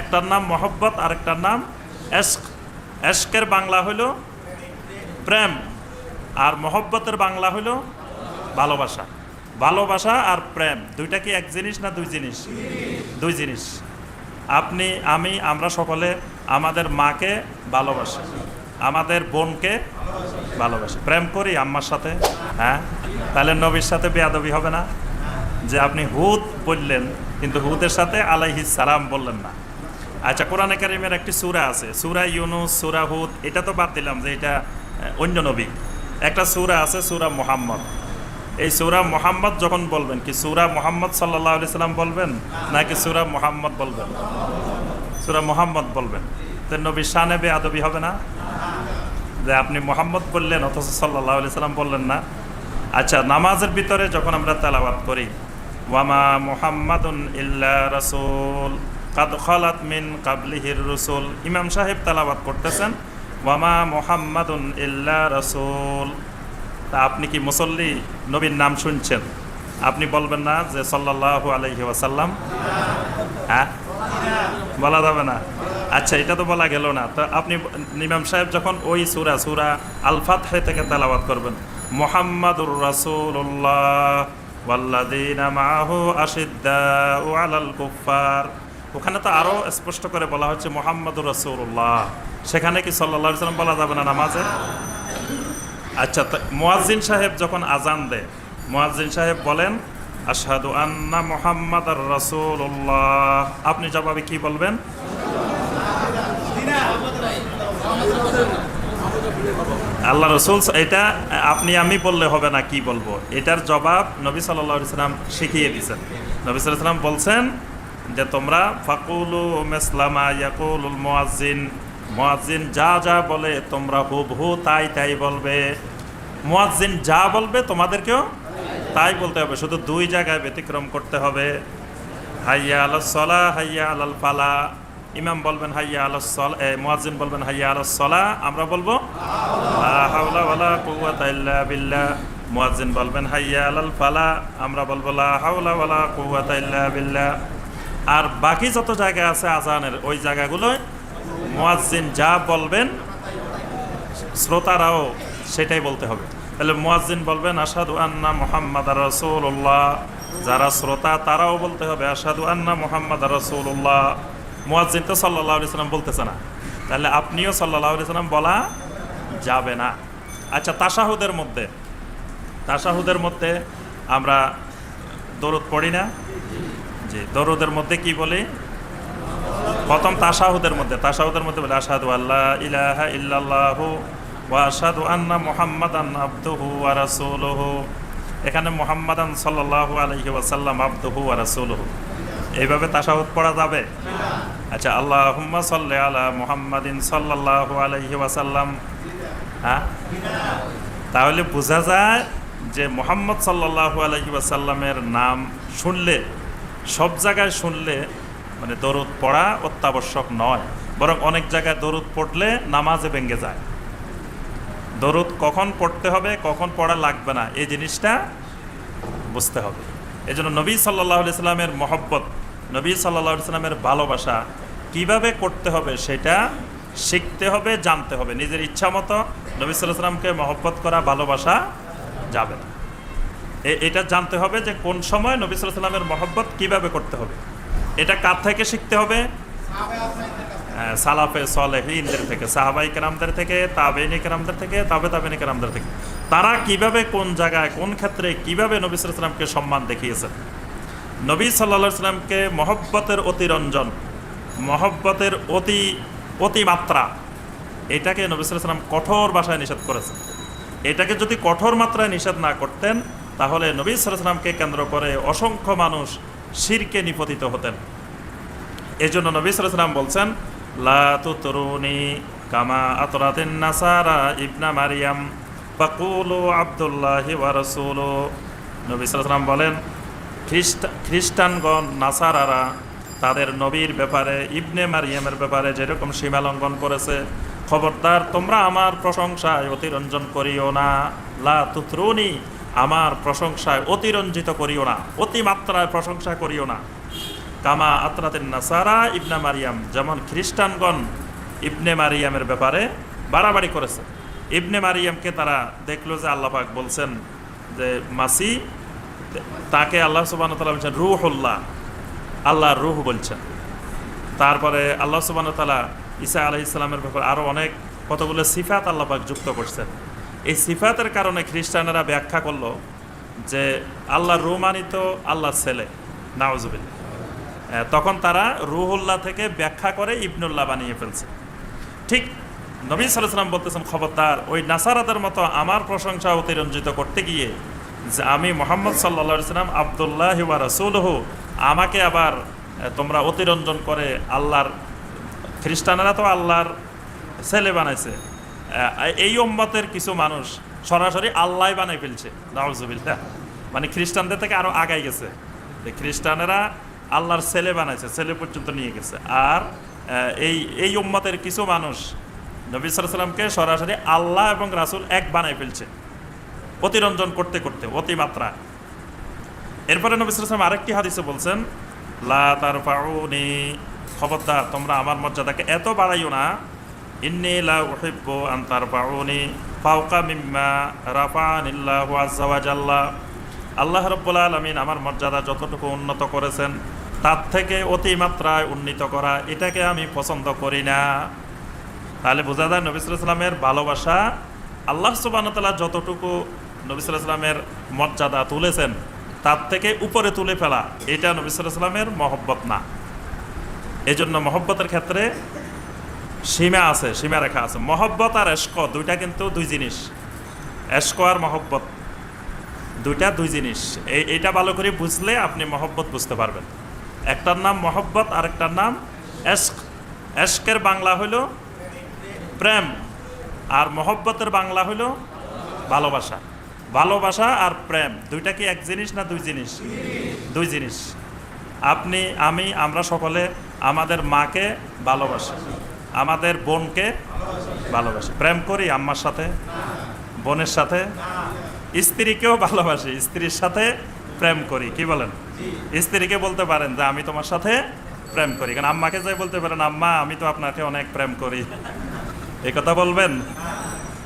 একটার নাম মহব্বত, আরেকটার নাম এস্ক এস্কের বাংলা হলো প্রেম, আর মহব্বতের বাংলা হলো ভালোবাসা। ভালোবাসা আর প্রেম, দুইটা কি এক জিনিস না দুই জিনিস? দুই জিনিস। আপনি, আমি, আমরা সকলে আমাদের মাকে ভালোবাসি, আমাদের বোনকে ভালোবাসি। প্রেম করি আম্মার সাথে হ্যাঁ? তাহলে নবীর সাথে বেয়াদবি হবে না। যে আপনি হুদ বললেন, কিন্তু হুদের সাথে আলাইহিস সালাম বললেন না। আচ্ছা কোরআনে কারিমের একটি সুরা আছে। সুরা ইউনুস, সূরা হুদ, এটা তো বাদ দিলাম যে এটা অন্য নবী। একটা সুরা আছে, সুরা মোহাম্মদ। এই সুরা মোহাম্মদ যখন বলবেন, কি সুরা মোহাম্মদ আলাইহি সাল্লাম বলবেন, নাকি সুরা মোহাম্মদ বলবেন? সুরা মোহাম্মদ বলবেন। তো নবীর শানে বেয়াদবি হবে না? যে আপনি মোহাম্মদ বললেন, অথচ সাল্লাহ আলি সাল্লাম বললেন না। আচ্ছা নামাজের ভিতরে যখন আমরা তালাবাদ করি, ওয়ামা মুহাম্মাদুন ইল্লা রাসূল। কাদ খালাত মিন কাবলিহির রসুল। ইমাম সাহেব তেলাওয়াত করতেছেন, ওয়ামা মুহাম্মাদুন ইল্লা রাসূল। তা আপনি কি মুসল্লি? নবীর নাম শুনছেন? আপনি বলবেন না যে সাল্লাল্লাহু আলাইহি ওয়াসাল্লাম? হ্যাঁ? বলা যাবে না। আচ্ছা এটা তো বলা গেল না। তো আপনি নিমাম সাহেব যখন ওই সুরা সুরা আলফাত হয়ে থেকে তেলাওয়াত করবেন, মোহাম্মদুর রাসূলুল্লাহ ওয়াল্লাযীনা মাআহু আশিদ্দাউ আলাল কুফার ওখানে তো আরও স্পষ্ট করে বলা হচ্ছে মোহাম্মদুর রাসূলুল্লাহ। সেখানে কি আলাইহি সাল্লাম বলা যাবে না নামাজে? আচ্ছা তো মুয়াজ্জিন সাহেব যখন আজান দেয়, মুয়াজ্জিন সাহেব বলেন, আশহাদু আন্না মুহাম্মাদার রাসূলুল্লাহ। আপনি জবাবে কি বলবেন? আল্লাহ রসুল, এটা আপনি আমি বললে হবে না, কি বলব? এটার জবাব নবী সাল্লাহ সাল্লাম শিখিয়ে দিয়েছেন। নবী সাল্লাহ সাল্লাম বলছেন যে তোমরা ফাকুলু মেসলামা ইয়াকুলুল মুয়াজ্জিন মুয়াজ্জিন যা যা বলে তোমরা হুবহু তাই তাই বলবে। মুয়াজ্জিন যা বলবে তোমাদেরকেও তাই বলতে হবে, শুধু দুই জায়গায় ব্যতিক্রম করতে হবে। হাইয়া আলাল সলা, হাইয়া আলাল ফালা। ইমাম বলবেন হাইয়া আলাল সলা মুয়াজ্জিন বলবেন হাইয়া আলাল সলা, আমরা বলব লা হাওলা ওয়ালা কুওয়াতা ইল্লা বিল্লাহ। মুয়াজ্জিন বলবেন হাইয়া আলাল ফালা, আমরা বলব লা হাওলা ওয়ালা ইল্লা বিল্লাহ। আর বাকি যত জায়গা আছে আজানের, ওই জায়গাগুলোয় মুয়াজ্জিন যা বলবেন, শ্রোতারাও সেটাই বলতে হবে। তাহলে মুয়াজ্জিন বলবেন আসাদু আন্না মোহাম্মদ রসুল্লাহ যারা শ্রোতা, তারাও বলতে হবে আসাদু আন্না মোহাম্মদ রসুল্লাহ মুয়াজ্জিন তো সাল্লাহ সাল্লাম বলতেছে না। তাহলে আপনিও সাল্লাহ সাল্লাম বলা যাবে না। আচ্ছা তাসাহুদের মধ্যে তাসাহুদের মধ্যে আমরা দরুদ পড়ি না। জি, দরুদের মধ্যে কি বলি? প্রথম তাসাহুদের মধ্যে তাসাহুদের মধ্যে বলে আসাদু আল্লাহ ইলাহা ইল্লাল্লাহু ওয়া আশহাদু আন্না মুহাম্মাদান আবদুহু ওয়া রাসূলুহু। এখানে মুহাম্মাদান সাল্লাল্লাহু আলাইহি ওয়াসাল্লাম আবদুহু ওয়া এইভাবে তাসাহুদ পড়া যাবে? আচ্ছা আল্লাহুম্মা সাল্লি আলা মুহাম্মাদিন সাল্লাল্লাহু আলাইহি ওয়াসাল্লাম। হ্যাঁ? তাহলে বোঝা যায় যে মোহাম্মদ সাল্লাল্লাহু আলাইহি ওয়াসাল্লামের নাম শুনলে সব জায়গায় শুনলে মানে দরুদ পড়া অত্যাবশ্যক নয়, বরং অনেক জায়গায় দরুদ পড়লে নামাজে ভেঙে যায়। দরুদ কখন পড়তে হবে, কখন পড়া লাগবে না, এই জিনিসটা বুঝতে হবে। এই জন্য নবী সাল্লাহ সাল্লামের মহব্বত, নবী সাল্লাহ সাল্লামের ভালোবাসা, কীভাবে করতে হবে সেটা শিখতে হবে, জানতে হবে। নিজের ইচ্ছা মতো নবী সাল্লাহ সাল্লামকে মহব্বত করা, ভালোবাসা যাবে না। এটা জানতে হবে যে কোন সময় নবী সাল্লামের মহব্বত কীভাবে করতে হবে। এটা কার থেকে শিখতে হবে? হ্যাঁ, সালাফে সলেহিনদের থেকে সাহাবাই কেরামদের থেকে তাবেনি কেরামদের থেকে তাবে তাবেনি কেরামদের থেকে। তারা কীভাবে কোন জায়গায় কোন ক্ষেত্রে কীভাবে নবী সাল্লামকে সম্মান দেখিয়েছেন? নবী সাল্লা সাল্লামকে মহব্বতের অতিরঞ্জন মহব্বতের অতি অতিমাত্রা এটাকে নবী সাল্লাম কঠোর ভাষায় নিষেধ করেছেন। এটাকে যদি কঠোর মাত্রায় নিষেধ না করতেন তাহলে নবী সাল্লামকে কেন্দ্র করে অসংখ্য মানুষ শিরকে নিপতিত হতেন। এই জন্য নবী সাল্লাম বলছেন, লা তুতরুনি কামা আতরাতিন নাসারা ইবনা মারিয়াম, ফাকুলু আব্দুল্লাহি ওয়া রাসূলু। নবী সাল্লাম বলেন, খ্রিস্ট, খ্রিস্টানগণ, নাসারারা তাদের নবীর ব্যাপারে, ইবনে মারিয়ামের ব্যাপারে যেরকম সীমা লঙ্ঘন করেছে, খবরদার তোমরা আমার প্রশংসায় অতিরঞ্জন করিও না। লা তুতরুনি আমার প্রশংসায় অতিরঞ্জিত করিও না, অতিমাত্রায় প্রশংসা করিও না। কামা আতরাতের নাসারা ইবনা মারিয়াম, যেমন খ্রিস্টানগণ ইবনে মারিয়ামের ব্যাপারে বাড়াবাড়ি করেছে। ইবনে মারিয়ামকে তারা দেখল যে আল্লাহ পাক বলছেন যে, মাসি, তাকে আল্লাহ সুবাহ বলছেন রুহুল্লাহ। আল্লাহর রুহ বলছেন। তারপরে আল্লাহ সুবাহ তালা ঈসা আলাহ ইসলামের ব্যাপারে আরও অনেক কতগুলো সিফাত আল্লাহ পাক যুক্ত করছেন। এই সিফাতের কারণে খ্রিস্টানেরা ব্যাখ্যা করল যে আল্লাহ রুমানিত আল্লাহর ছেলে নাওজুবিল্লা তখন তারা রুহুল্লাহ থেকে ব্যাখ্যা করে ইবনুল্লাহ বানিয়ে ফেলছে। ঠিক নবী সাল্লাম বলতেছেন, খবরদার, ওই নাসারাদের মতো আমার প্রশংসা অতিরঞ্জিত করতে গিয়ে যে আমি মোহাম্মদ সাল্লা সাল্লাম আবদুল্লাহ ওয়া রাসূলহু, আমাকে আবার তোমরা অতিরঞ্জন করে আল্লাহর, খ্রিস্টানেরা তো আল্লাহর ছেলে বানাইছে। এই উম্মতের কিছু মানুষ সরাসরি আল্লাহ বানাই ফেলছে। নাউজুবিল্লাহ। মানে খ্রিস্টানদের থেকে আরও আগাই গেছে। খ্রিস্টানেরা আল্লাহর ছেলে বানাইছে, ছেলে পর্যন্ত নিয়ে গেছে। আর এই এই উম্মতের কিছু মানুষ নবী সাল্লামকে সরাসরি আল্লাহ এবং রাসূল এক বানাই ফেলছে। অতিরঞ্জন করতে করতে, অতিমাত্রা। এরপরে নবী সাল্লাম আরেকটি হাদিসে বলছেন, লা তার খবরদার, তোমরা আমার মর্যাদাকে এত বাড়াইও না আল্লাহ রাব্বুল আলামিন আমার মর্যাদা যতটুকু উন্নত করেছেন, তার থেকে অতিমাত্রায় উন্নীত করা, এটাকে আমি পছন্দ করি না। তাহলে বোঝা যায় নবী সাল্লামের ভালোবাসা আল্লাহ সুবাহতাল্লাহ যতটুকু নবী সাল্লামের মর্যাদা তুলেছেন, তার থেকে উপরে তুলে ফেলা, এটা নবী সাল্লামের মহব্বত না। এই জন্য মহব্বতের ক্ষেত্রে সীমা আছে, সীমা রেখা আছে। মহব্বত আর এস্ক দুইটা কিন্তু দুই জিনিস। এস্ক আর মহব্বত। দুইটা দুই জিনিস। এই, এইটা ভালো করে বুঝলে আপনি মহব্বত বুঝতে পারবেন। একটার নাম মহব্বত আর একটার নাম এস্ক এস্কের বাংলা হইল প্রেম, আর মহব্বতের বাংলা হইল ভালোবাসা। ভালোবাসা আর প্রেম, দুইটা কি এক জিনিস না দুই জিনিস? দুই জিনিস। আপনি, আমি, আমরা সকলে আমাদের মাকে ভালোবাসি। আমাদের বোনকে ভালোবাসি। প্রেম করি আম্মার সাথে, বোনের সাথে, স্ত্রীকেও ভালোবাসি, স্ত্রীর সাথে প্রেম করি। কি বলেন? স্ত্রীকে বলতে পারেন যে, আমি তোমার সাথে প্রেম করি। কারণ আম্মাকে যাই বলতে পারেন, আম্মা, আমি তো আপনাকে অনেক প্রেম করি। এই কথা বলবেন?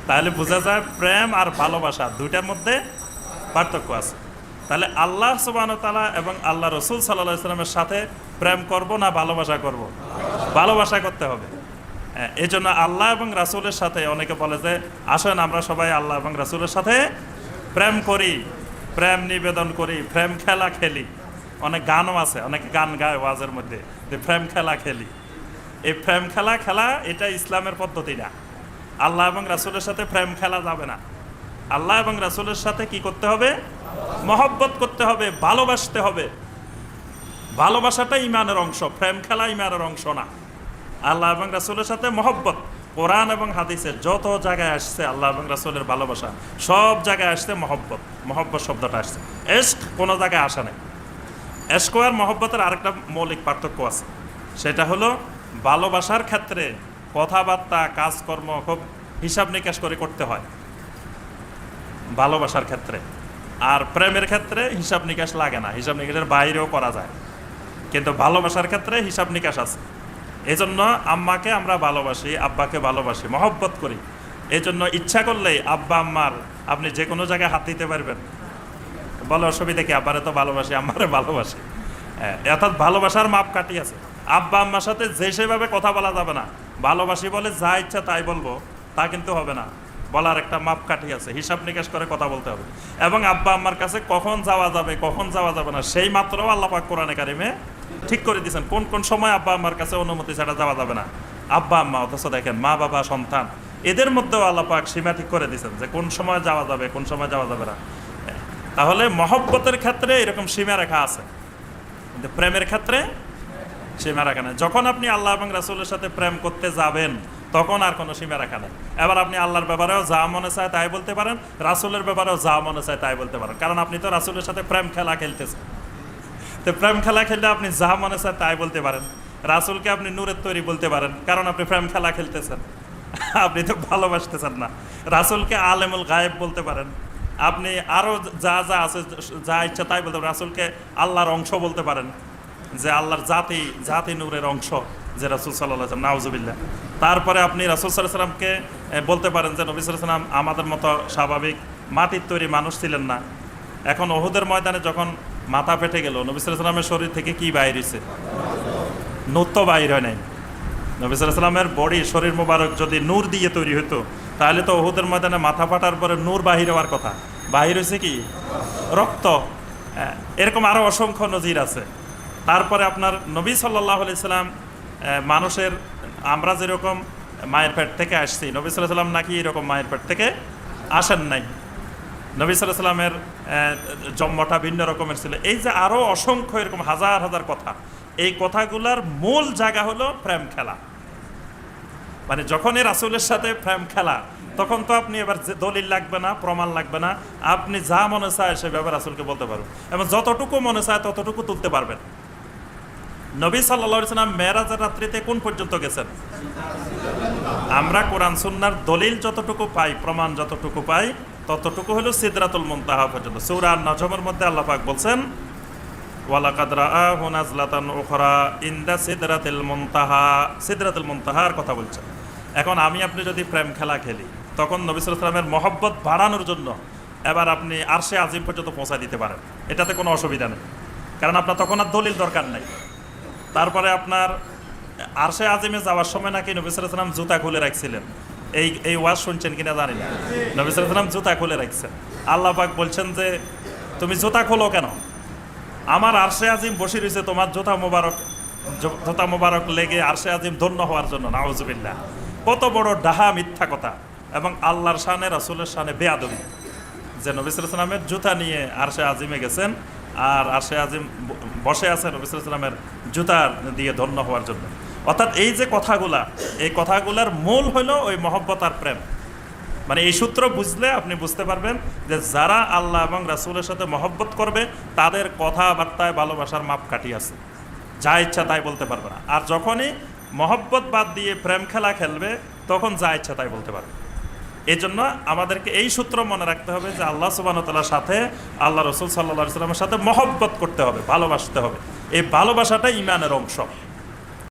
তাহলে বোঝা যায় প্রেম আর ভালোবাসা দুইটার মধ্যে পার্থক্য আছে। তাহলে আল্লাহ সুবান তালা এবং আল্লাহ রসুল সাল্লাহ ইসলামের সাথে প্রেম করব না ভালোবাসা করব? ভালোবাসা করতে হবে। হ্যাঁ, এই জন্য আল্লাহ এবং রাসুলের সাথে অনেকে বলে যে আসেন আমরা সবাই আল্লাহ এবং রাসুলের সাথে প্রেম করি প্রেম নিবেদন করি প্রেম খেলা খেলি। অনেক গানও আছে অনেকে গান গায় ওয়াজের মধ্যে যে প্রেম খেলা খেলি। এই প্রেম খেলা খেলা এটা ইসলামের পদ্ধতি না। আল্লাহ এবং রাসুলের সাথে প্রেম খেলা যাবে না। আল্লাহ এবং রাসুলের সাথে কি করতে হবে? মহব্বত করতে হবে ভালোবাসতে হবে। ভালোবাসাটা ইমানের অংশ প্রেম খেলা ইমানের অংশ না। আল্লাহ এবং রাসুলের সাথে মহব্বত। কোরআন এবং হাদিসের যত জায়গায় আসছে আল্লাহ এবং রাসুলের ভালোবাসা, সব জায়গায় আসছে মহব্বত। মহব্বত শব্দটা আসছে। এস্ক কোনো জায়গায় আসে নাই। এস্ক আর মহব্বতের আরেকটা মৌলিক পার্থক্য আছে। সেটা হলো ভালোবাসার ক্ষেত্রে কথাবার্তা, কাজকর্ম খুব হিসাব নিকাশ করে করতে হয়। ভালোবাসার ক্ষেত্রে। আর প্রেমের ক্ষেত্রে হিসাব নিকাশ লাগে না। হিসাব নিকাশের বাইরেও করা যায়। কিন্তু ভালোবাসার ক্ষেত্রে হিসাব নিকাশ আছে। এই জন্য আম্মাকে আমরা ভালোবাসি আব্বাকে ভালোবাসি মহব্বত করি। এই জন্য ইচ্ছা করলেই আব্বা আম্মার আপনি যে কোনো জায়গায় হাত দিতে পারবেন। বলে অসুবিধা কি? আব্বারে তো ভালোবাসি আম্মারে ভালোবাসি। হ্যাঁ, অর্থাৎ ভালোবাসার মাপ কাটি আছে। আব্বা আম্মার সাথে যে সেভাবে কথা বলা যাবে না। ভালোবাসি বলে যা ইচ্ছা তাই বলব তা কিন্তু হবে না। বলার একটা মাপ কাঠি আছে হিসাব নিকাশ করে কথা বলতে হবে। এবং আব্বা আম্মার কাছে কখন যাওয়া যাবে কখন যাওয়া যাবে না সেই মাত্র আল্লাপাক কোরআনে কারিমে ঠিক করে দিয়েছেন। কোন কোন সময় আব্বা আম্মার কাছে অনুমতি ছাড়া যাওয়া যাবে না? আব্বা আম্মা, অথচ দেখেন, মা, বাবা, সন্তান, এদের মধ্যেও আল্লাহ পাক সীমা ঠিক করে দিয়েছেন যে কোন সময় যাওয়া যাবে, কোন সময় যাওয়া যাবে না। তাহলে মহব্বতের ক্ষেত্রে এরকম সীমা রেখা আছে। কিন্তু প্রেমের ক্ষেত্রে সীমা রাখা নেই। যখন আপনি আল্লাহ এবং রাসুলের সাথে প্রেম করতে যাবেন, তখন আর কোনো সীমা রাখা নেই। এবার আপনি আল্লাহর ব্যাপারেও যা মনে চায় তাই বলতে পারেন, রাসুলের ব্যাপারেও যা মনে চায় তাই বলতে পারেন। কারণ আপনি তো রাসুলের সাথে প্রেম খেলা খেলতেছেন। তো প্রেম খেলা খেললে আপনি যা মনে চায় তাই বলতে পারেন। রাসুলকে আপনি নূরের তৈরি বলতে পারেন, কারণ আপনি প্রেম খেলা খেলতেছেন। আপনি তো ভালোবাসতেছেন না। রাসুলকে আলেমুল গায়েব বলতে পারেন। আপনি আরও যা যা আছে, যা ইচ্ছা তাই বলতে পারেন। রাসুলকে আল্লাহর অংশ বলতে পারেন, যে আল্লাহর জাতি জাতি নূরের অংশ, যে রাসুল সাল্লাহ নাউজুবিল্লাহ। তারপরে আপনি রাসুল সাল্লাহ সাল্লামকে বলতে পারেন যে নবী সাল্লাহ সাল্লাম আমাদের মতো স্বাভাবিক মাটির তৈরি মানুষ ছিলেন না। এখন ওহুদের ময়দানে যখন মাথা ফেটে গেল। নবী সাল্লাহ শরীর থেকে কি বাইর হয়েছে নূর তো বাইর হয় নাই। নবী সাল্লাহ সাল্লামের বডি, শরীর মোবারক যদি নূর দিয়ে তৈরি হতো তাহলে তো ওহুদের ময়দানে মাথা ফাটার পরে নূর বাহির হওয়ার কথা। বাহির হয়েছে কি? রক্ত। এরকম আরও অসংখ্য নজির আছে। তারপরে আপনার নবী সাল্লাহ সাল্লাম মানুষের, আমরা যেরকম মায়ের পেট থেকে আসছি, নবী সাল্লাহ সাল্লাম নাকি এরকম মায়ের পেট থেকে আসেন নাই। নবী সাল্লামের জন্মটা ভিন্ন রকমের ছিল। এই যে আরও অসংখ্য এরকম হাজার হাজার কথা, এই কথাগুলার মূল জায়গা হলো প্রেম খেলা। মানে যখন যখনই রাসুলের সাথে প্রেম খেলা, তখন তো আপনি এবার দলিল লাগবে না, প্রমাণ লাগবে না, আপনি যা মনে চায় সে সেভাবে রাসুলকে বলতে পারবেন। এবং যতটুকু মনে চায় ততটুকু তুলতে পারবেন। নবী সাল্লা সাল্লাম মেয়েরাজের রাত্রিতে কোন পর্যন্ত গেছেন? আমরা কোরআন সুন্নার দলিল যতটুকু পাই, প্রমাণ যতটুকু পাই ততটুকু হলো সিদরাতুল মুনতাহা পর্যন্ত। সূরা নজমের মধ্যে আল্লাহ পাক বলছেন, ওয়ালাকাদ রাআহু নাজলাতান উখরা ইনদা সিদরাতিল মুনতাহা। সিদরাতুল মুনতাহার কথা বলছেন এখন আমি আপনি যদি প্রেম খেলা খেলি, তখন নবী ওয়াসাল্লামের মহব্বত বাড়ানোর জন্য এবার আপনি আরশে আজিম পর্যন্ত পৌঁছায় দিতে পারেন। এটাতে কোনো অসুবিধা নেই। কারণ আপনার তখন আর দলিল দরকার নাই। তারপরে আপনার আরশে আজিমে যাওয়ার সময় নাকি নবী ওয়াসাল্লাম জুতা খুলে রাখছিলেন। এই এই ওয়াজ শুনছেন কিনা জানি না। নবী ওয়াসাল্লাম জুতা খুলে রাখছেন আল্লাহ পাক বলছেন যে, তুমি জুতা খোলো কেন? আমার আরশে আজিম বসে রয়েছে তোমার জোতা মোবারক জোতা মোবারক লেগে আরশে আজিম ধন্য হওয়ার জন্য, নাউজুবিল্লাহ। কত বড় ডাহা মিথ্যা কথা এবং আল্লাহর শানে, রাসূলের শানে বেয়াদবি। যে নবী সাল্লাল্লাহু জুতা নিয়ে আরশে আজিমে গেছেন আর আরশে আজিম বসে আছেন নবী সাল্লাল্লাহু জুতা দিয়ে ধন্য হওয়ার জন্য। অর্থাৎ এই যে কথাগুলা, এই কথাগুলার মূল হলো ওই মহব্বত আর প্রেম। মানে এই সূত্র বুঝলে আপনি বুঝতে পারবেন যে যারা আল্লাহ এবং রাসূলের সাথে মহব্বত করবে, তাদের কথাবার্তায় ভালোবাসার মাপকাঠি আছে। যা ইচ্ছা তাই বলতে পারবে না। আর যখনই মহব্বত বাদ দিয়ে প্রেম খেলা খেলবে, তখন যা ইচ্ছা তাই বলতে পারবে। এই জন্য আমাদেরকে এই সূত্র মনে রাখতে হবে যে আল্লাহ সুবাহতাল্লার সাথে আল্লাহ রসুল সাল্লা সাল্লামের সাথে মহব্বত করতে হবে, ভালোবাসতে হবে। এই ভালোবাসাটা ইমানের অংশ।